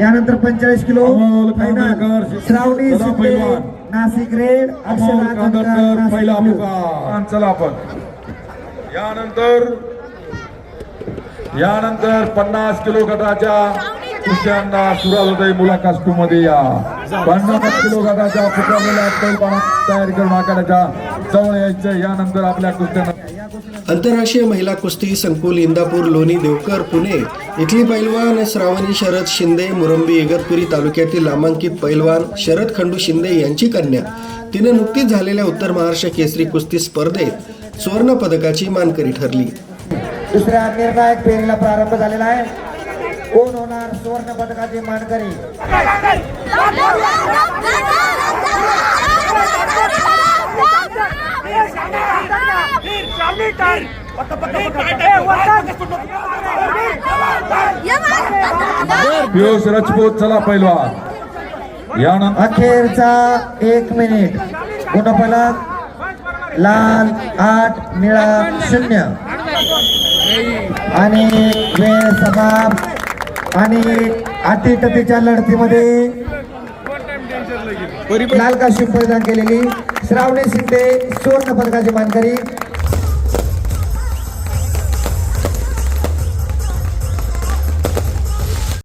यानंतर पंचेचाळीस किलो श्रावणी. नाशिक रेड चला आपण. यानंतर यानंतर पन्नास किलो गटाच्या कुस्त्यांना सुरुवात होते मुलाखत टू मध्ये या. पन्नास किलो गटाच्या बैलबाणा तयारी करून आखाड्याच्या जवळ यायचं यानंतर आपल्या कुस्त्यांना आंतरराष्ट्रीय महिला कुस्ती संकुल इंदापूर लोणी देवकर पुणे इथली पैलवान श्रावणी शरद शिंदे मुरंबी इगतपुरी तालुक्यातील नामांकित पैलवान शरद खंडू शिंदे यांची कन्या. तिने नुकतीच झालेल्या उत्तर महाराष्ट्र केसरी कुस्ती स्पर्धेत सुवर्ण पदकाची मानकरी ठरली. दुसऱ्या निर्णायक फेरीला प्रारंभ झालेला आहे. कोण होणार सुवर्ण पदकाची मानकरी? पियुष राजपूत चला पैलवान. यानंतर अखेरचा एक मिनिट. गुणफलक लाल आठ निळा शून्य. आणि वेळ समाप्त आणि अटीतटीच्या लढतीमध्ये लाल काशी परिधान केलेली. श्रावणी शिंदे सुवर्ण पदकाची मानकरी.